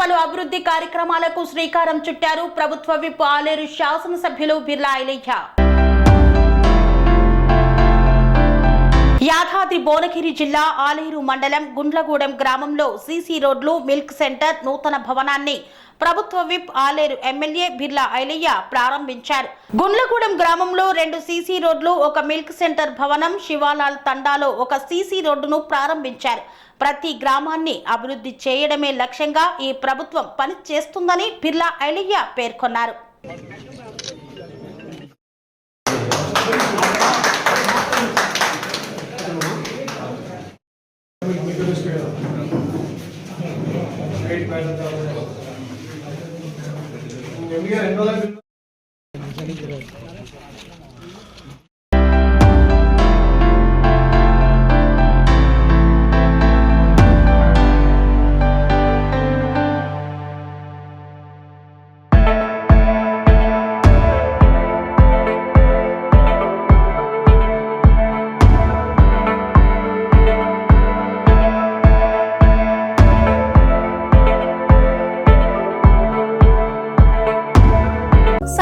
పలు అభివృద్ధి కార్యక్రమాలకు శ్రీకారం చుట్టారు. ప్రభుత్వ విప్ ఆలేరు శాసనసభ్యులు బిర్లా ఐలయ్య. యాదాద్రి భువనగిరి జిల్లా ఆలేరు మండలం గుండ్లగూడెం గ్రామంలో సీసీ రోడ్లు మిల్క్ సెంటర్ నూతన భవనాన్ని ప్రభుత్వ విప్ ఆలేరు ఎమ్మెల్యే బిర్లా ఐలయ్య ప్రారంభించారు. గుండ్లగూడెం గ్రామంలో రెండు సీసీ రోడ్లు ఒక మిల్క్ సెంటర్ భవనం శివాలాల్ తండాలో ఒక సీసీ రోడ్డును ప్రారంభించారు. ప్రతి గ్రామాన్ని అభివృద్ధి చేయడమే లక్ష్యంగా ఈ ప్రభుత్వం పని చేస్తుందని బిర్లా ఐలయ్య పేర్కొన్నారు. gobierno del...